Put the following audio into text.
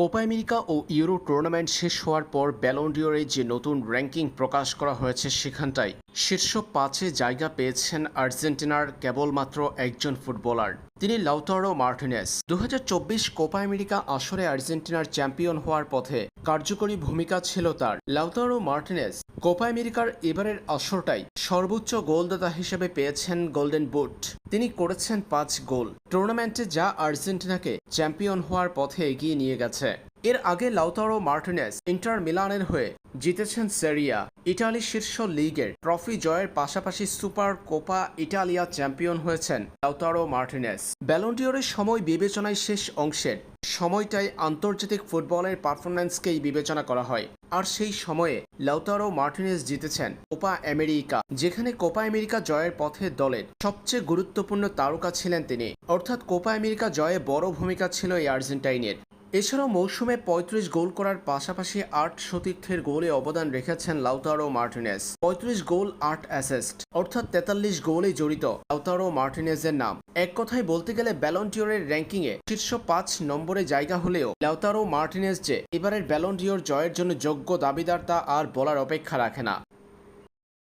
Copa America ও Euro tournament শেষ হওয়ার পর ব্যালন্ডিওরে যে নতুন র্যাঙ্কিং প্রকাশ করা হয়েছে সেখানটায় শীর্ষ পাঁচে জায়গা পেয়েছেন আর্জেন্টিনার কেবলমাত্র একজন ফুটবলার। তিনি লাউতারো মার্টিনেস। দুহাজার চব্বিশ কোপা আমেরিকা আসরে আর্জেন্টিনার চ্যাম্পিয়ন হওয়ার পথে কার্যকরী ভূমিকা ছিল তার। লাউতারো মার্টিনেস কোপা আমেরিকার এবারের আসরটাই সর্বোচ্চ গোলদাতা হিসেবে পেয়েছেন গোল্ডেন বুট। তিনি করেছেন পাঁচ গোল। টুর্নামেন্টে যা আর্জেন্টিনাকে চ্যাম্পিয়ন হওয়ার পথে এগিয়ে নিয়ে গেছে। এর আগে লাউতারো মার্টিনেস ইন্টার মিলানের হয়ে জিতেছেন সেরিয়া ইটালির শীর্ষ লিগের ট্রফি জয়ের পাশাপাশি সুপার কোপা ইটালিয়া চ্যাম্পিয়ন হয়েছেন লাউতারো মার্টিনেস ব্যালন্ডিওরের সময় বিবেচনায় শেষ অংশের সময়টাই আন্তর্জাতিক ফুটবলের পারফরম্যান্সকেই বিবেচনা করা হয়। আর সেই সময়ে লাউতারো মার্টিনেস জিতেছেন কোপা আমেরিকা, যেখানে কোপা আমেরিকা জয়ের পথে দলের সবচেয়ে গুরুত্বপূর্ণ তারকা ছিলেন তিনি। অর্থাৎ কোপা আমেরিকা জয়ে বড় ভূমিকা ছিল এই আর্জেন্টাইনের। এছাড়াও মৌসুমে পঁয়ত্রিশ গোল করার পাশাপাশি আট সতীর্থের গোলে অবদান রেখেছেন লাউতারো মার্টিনেস পঁয়ত্রিশ গোল, আট অ্যাসেস্ট অর্থাৎ তেতাল্লিশ গোলে জড়িত লাউতারো মার্টিনেজের নাম। এক কথায় বলতে গেলে ব্যালন্টিওরের র্যাঙ্কিংয়ে শীর্ষ পাঁচ নম্বরে জায়গা হলেও লাউতারো মার্টিনেস যে এবারের ব্যালন্টিওর জয়ের জন্য যোগ্য দাবিদার তা আর বলার অপেক্ষা রাখে না।